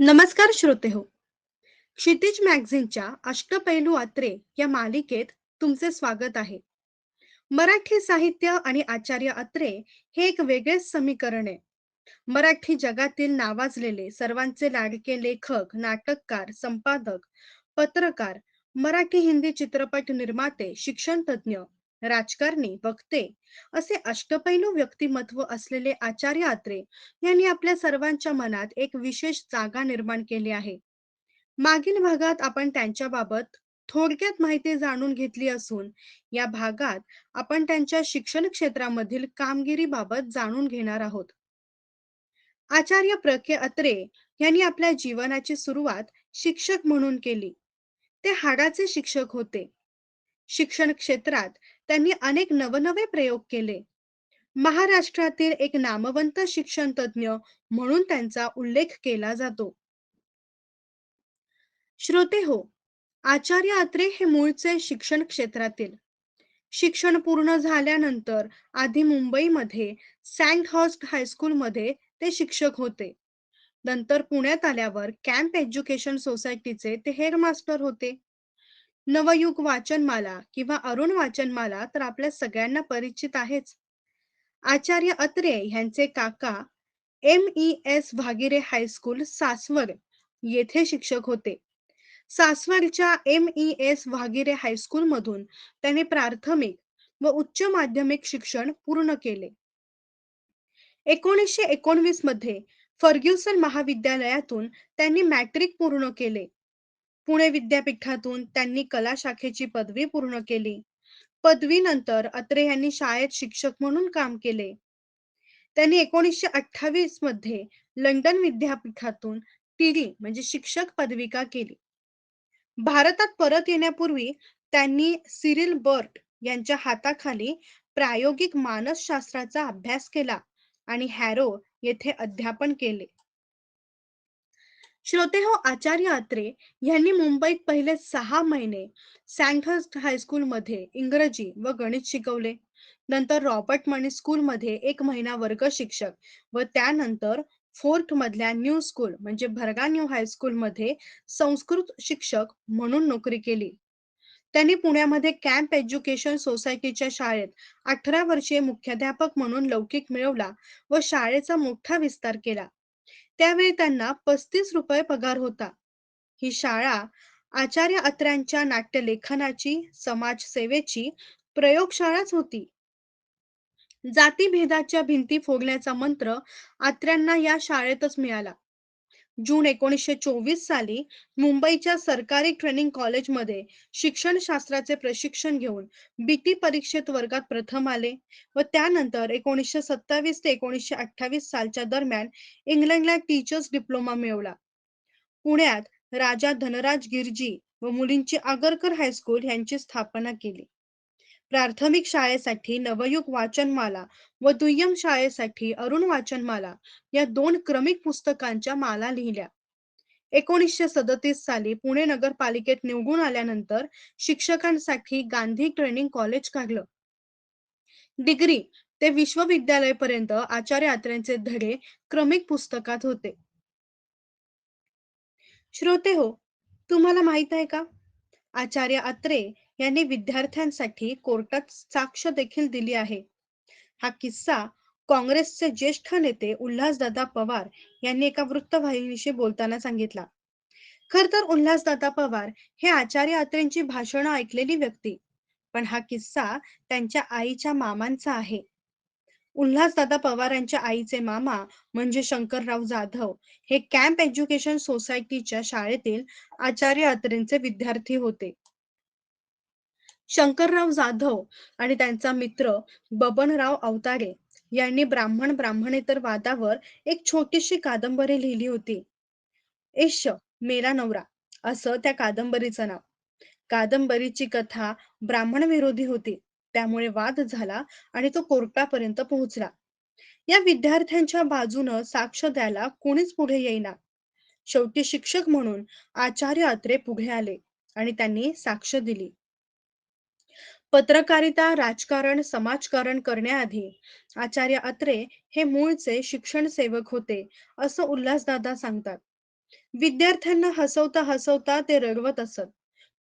नमस्कार श्रोते हो. क्षितिज मॅगझिनच्या अष्टपैलू अत्रे या मालिकेत तुमचे स्वागत आहे. मराठी साहित्य आणि आचार्य अत्रे हे एक वेगळेच समीकरण आहे. मराठी जगातील नावाजलेले सर्वांचे लाडके लेखक नाटककार संपादक पत्रकार मराठी हिंदी चित्रपट निर्माते शिक्षण तज्ज्ञ राजकारणी वक्ते असे अष्टपैलू व्यक्तिमत्व असलेले आचार्य अत्रे यांनी आपल्या सर्वांच्या मनात एक विशेष जागा निर्माण केली आहे. मागील भागात आपण त्यांच्याबाबत थोडक्यात माहिती जाणून घेतली असून या भागात आपण त्यांच्या शिक्षण क्षेत्रामधील कामगिरीबाबत जाणून घेणार आहोत. आचार्य प्रके अत्रे यांनी आपल्या जीवनाची सुरुवात शिक्षक म्हणून केली. ते हाडाचे शिक्षक होते. शिक्षण क्षेत्रात त्यांनी अनेक नवनवे प्रयोग केले. महाराष्ट्रातील एक नामवंत शिक्षण तज्ज्ञ म्हणून त्यांचा उल्लेख केला जातो. श्रोते हो आचार्य अत्रे हे मूळचे शिक्षण क्षेत्रातील. शिक्षण पूर्ण झाल्यानंतर आधी मुंबईमध्ये सँट हॉस्ट हायस्कूलमध्ये ते शिक्षक होते. नंतर पुण्यात आल्यावर कॅम्प एज्युकेशन सोसायटीचे ते हेडमास्टर होते. नवयुग वाचनमाला किंवा अरुण वाचनमाला तर आपल्या सगळ्यांना परिचित आहेच. आचार्य अत्रे यांचे काका M E S Bhagire high school Saswad येथे शिक्षक होते. सासवडच्या M E S Bhagire high school मधून त्यांनी प्राथमिक व उच्च माध्यमिक शिक्षण पूर्ण केले. एकोणीसशे एकोणवीसमध्ये फर्ग्युसन महाविद्यालयातून त्यांनी मॅट्रिक पूर्ण केले. पुणे विद्यापीठातून त्यांनी कला शाखेची पदवी पूर्ण केली. पदवीनंतर अत्रे यांनी शाळेत शिक्षक म्हणून काम केले. त्यांनी एकोणीसशे अठ्ठावीसमध्ये लंडन विद्यापीठातून टीडी म्हणजे शिक्षक पदविका केली. भारतात परत येण्यापूर्वी त्यांनी सिरिल बर्ट यांच्या हाताखाली प्रायोगिक मानसशास्त्राचा अभ्यास केला आणि हॅरो येथे अध्यापन केले. श्रोते हो आचार्य अत्रे यांनी मुंबईत पहिले सहा महिने सँथर्स्ट हायस्कूलमध्ये इंग्रजी व गणित शिकवले. नंतर रॉबर्ट मनी स्कूलमध्ये एक महिना वर्ग शिक्षक व त्यानंतर फोर्ट मधल्या न्यू स्कूल म्हणजे भरगा न्यू हायस्कूलमध्ये संस्कृत शिक्षक म्हणून नोकरी केली. त्यांनी पुण्यामध्ये कॅम्प एज्युकेशन सोसायटीच्या शाळेत अठरा वर्षीय मुख्याध्यापक म्हणून लौकिक मिळवला व शाळेचा मोठा विस्तार केला. त्यावेळी त्यांना पस्तीस रुपये पगार होता. ही शाळा आचार्य अत्र्यांच्या नाट्यलेखनाची समाजसेवेची प्रयोगशाळाच होती. जातीभेदाच्या भिंती फोडण्याचा मंत्र आत्र्यांना या शाळेतच मिळाला. जून एकोणीसशे चोवीस साली मुंबईच्या सरकारी ट्रेनिंग कॉलेजमध्ये शिक्षण शास्त्राचे प्रशिक्षण घेऊन बीटी परीक्षेत वर्गात प्रथम आले व त्यानंतर एकोणीसशे सत्तावीस ते एकोणीसशे अठ्ठावीस सालच्या दरम्यान इंग्लंडला टीचर्स डिप्लोमा मिळवला. पुण्यात राजा धनराज गिरजी व मुलींची आगरकर हायस्कूल यांची स्थापना केली. प्राथमिक शाळेसाठी नवयुग वाचनमाला व दुय्यम शाळेसाठी अरुण वाचनमाला या दोन क्रमिक पुस्तकांच्या माला लिहिल्या. एकोणीसशे सदतीस साली पुणे नगरपालिकेत निवडून आल्यानंतर शिक्षकांसाठी गांधी ट्रेनिंग कॉलेज काढलं. डिग्री ते विश्वविद्यालय पर्यंत आचार्य यात्रेचे धडे क्रमिक पुस्तकात होते. श्रोते हो तुम्हाला माहीत आहे का? आचार्य अत्रे यांनी विद्यार्थ्यांसाठी कोर्टात साक्ष देखील दिली आहे. हा किस्सा काँग्रेसचे ज्येष्ठ नेते उल्हासदादा पवार यांनी एका वृत्तवाहिनीशी बोलताना सांगितला. खर तर उल्हासदादा पवार हे आचार्य अत्रेंची भाषणं ऐकलेली व्यक्ती पण हा किस्सा त्यांच्या आईच्या मामांचा आहे. उल्हासदादा पवारांच्या आईचे मामा म्हणजे शंकरराव जाधव हे कॅम्प एज्युकेशन सोसायटीच्या शाळेतील आचार्य अत्रेंचे विद्यार्थी होते. शंकरराव जाधव आणि त्यांचा मित्र बबनराव अवतारे यांनी ब्राह्मण ब्राह्मणेतर वादावर एक छोटीशी कादंबरी लिहिली होती. ऐश मेरा नवरा असं त्या कादंबरीचं नाव. कादंबरीची कथा ब्राह्मण विरोधी होती. त्यामुळे वाद झाला आणि तो कोर्टापर्यंत पोहोचला. या विद्यार्थ्यांच्या बाजूनं साक्ष द्यायला कोणीच पुढे येईना. शेवटी शिक्षक म्हणून आचार्य अत्रे पुढे आले आणि त्यांनी साक्ष दिली. पत्रकारिता राजकारण समाजकारण करण्याआधी आचार्य अत्रे हे मूळचे शिक्षण सेवक होते असं उल्हासदादा सांगतात विद्यार्थ्यांना हसवता हसवता ते रडवत असत.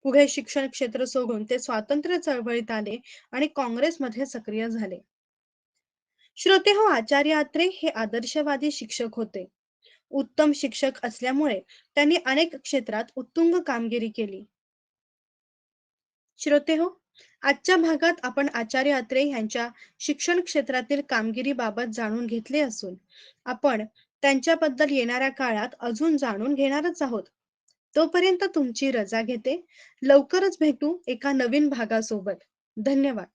पुढे शिक्षण क्षेत्र सोडून ते स्वातंत्र्य चळवळीत आले आणि काँग्रेसमध्ये सक्रिय झाले. श्रोते हो आचार्य अत्रे हे आदर्शवादी शिक्षक होते. उत्तम शिक्षक असल्यामुळे त्यांनी अनेक क्षेत्रात उत्तुंग कामगिरी केली. श्रोते हो आजच्या भागात आपण आचार्य अत्रे यांच्या शिक्षण क्षेत्रातील कामगिरीबाबत जाणून घेतले असून आपण त्यांच्याबद्दल येणाऱ्या काळात अजून जाणून घेणारच आहोत. तोपर्यंत तुमची रजा घेते. लवकरच भेटू एका नवीन भागासोबत. धन्यवाद.